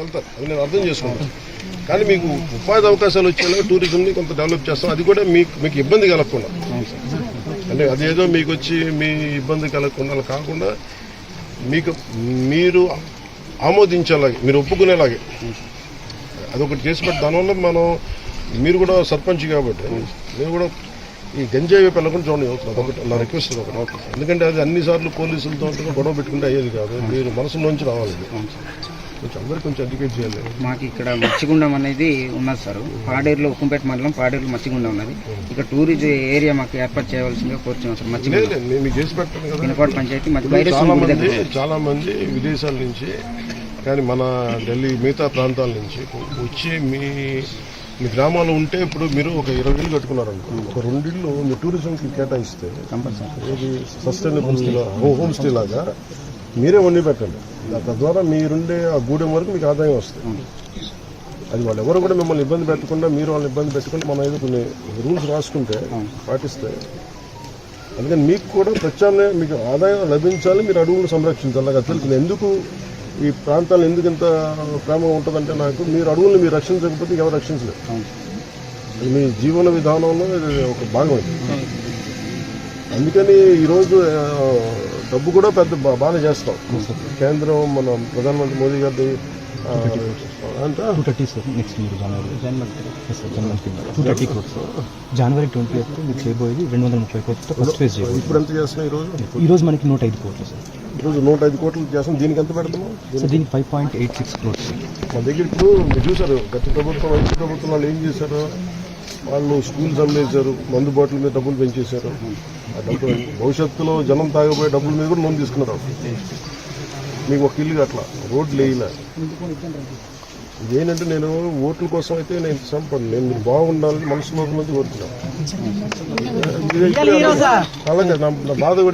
వెళ్తారు అది నేను అర్థం చేసుకుంటాను కానీ మీకు ఉపాధి అవకాశాలు వచ్చేలాగా టూరిజంని కొంత డెవలప్ చేస్తాం. అది కూడా మీకు మీకు ఇబ్బంది కలగకుండా. అంటే అదేదో మీకు వచ్చి మీ ఇబ్బంది కలగకుండా అలా కాకుండా మీకు మీరు ఆమోదించేలాగే మీరు ఒప్పుకునేలాగే. అదొకటి చేసి పెట్టి దానివల్ల మనం మీరు కూడా సర్పంచ్ కాబట్టి నేను కూడా ఈ గంజాయి వైపు వెళ్ళకుండా చూడండి. ఒకటి నా రిక్వెస్ట్ ఒకటి. ఎందుకంటే అది అన్నిసార్లు పోలీసులతో గొడవ పెట్టుకుంటే అయ్యేది కాదు. మీరు మనసులోంచి రావాలి. కొంచెం కొంచెం ఎడ్యుకేట్ చేయాలి. మాకు ఇక్కడ మచ్చిగుండం అనేది ఉన్నది సార్. పాడేరులో ఉక్కుంపేట మండలం పాడేరులో మచ్చిగుండం ఉన్నది. ఇక్కడ టూరిజం ఏరియా మాకు ఏర్పాటు చేయవలసిందిగా కోరుతున్నాం సార్ చేసి పెట్టాను కదా. పంచాయతీ బైరేశ్వరం చాలా మంది దగ్గర చాలా మంది విదేశాల నుంచి కానీ మన ఢిల్లీ మిగతా ప్రాంతాల నుంచి వచ్చి మీ మీ గ్రామాలు ఉంటే ఇప్పుడు మీరు ఒక ఇరవై ఇల్లు కట్టుకున్నారు అనుకో ఒక రెండిళ్ళు మీ టూరిజంకి కేటాయిస్తే సస్టైనబుల్ హోమ్ స్టే లాగా మీరే వండి పెట్టండి. తద్వారా మీరుండే ఆ గూడెం వరకు మీకు ఆదాయం వస్తుంది. అది వాళ్ళు ఎవరు కూడా మిమ్మల్ని ఇబ్బంది పెట్టకుండా మీరు వాళ్ళని ఇబ్బంది పెట్టకుండా మనం ఏదో కొన్ని రూల్స్ రాసుకుంటే పాటిస్తే అందుకని మీకు కూడా ప్రత్యామ్నాయం మీకు ఆదాయం లభించాలి మీరు అడవులను సంరక్షించాలి. నాకు అది తెలుసు. ఎందుకు ఈ ప్రాంతాలు ఎందుకు ఇంత ప్రేమ ఉంటుందంటే నాకు మీరు అడవులను మీరు రక్షించకపోతే ఎవరు రక్షించలేదు మీ జీవన విధానంలో ఇది ఒక భాగం అందుకని ఈరోజు డబ్బు కూడా పెద్ద బాగానే చేస్తాం. కేంద్రం మన ప్రధానమంత్రి మోదీ గారి అంటే two thirty sir next year January twenty eighth మీకు చేయబోయేది రెండు వందల ముప్పై కోట్లతో ఫస్ట్ ఫేజ్ ఇప్పుడు ఎంత చేస్తున్నాం ఈరోజు ఈ రోజు మనకి నూట ఐదు కోట్లు సార్ ఈరోజు నూట ఐదు కోట్లు చేస్తాం దీనికి ఎంత పెడతాము దీనికి five point eight six crores మన దగ్గర ఇప్పుడు మీరు చూసారు గత ప్రభుత్వం వైద్య ప్రభుత్వం వాళ్ళు ఏం చేశారు? వాళ్ళు స్కూల్స్ అమ్మేశారు మందు బాటిల్ మీద డబ్బులు పెంచేశారు. ఆ డబ్బులు భవిష్యత్తులో జనం తాగబోయే డబ్బుల మీద కూడా లోన్ తీసుకున్నారు వాళ్ళు. మీకు ఒక ఇల్లు అట్లా రోడ్లు వేయలే ఇదేంటంటే నేను ఓట్ల కోసం అయితే నేను సంపద నేను మీరు బాగుండాలని మనసులో నుంచి కోరుతున్నాను. అలాగే నా నా బాధ కూడా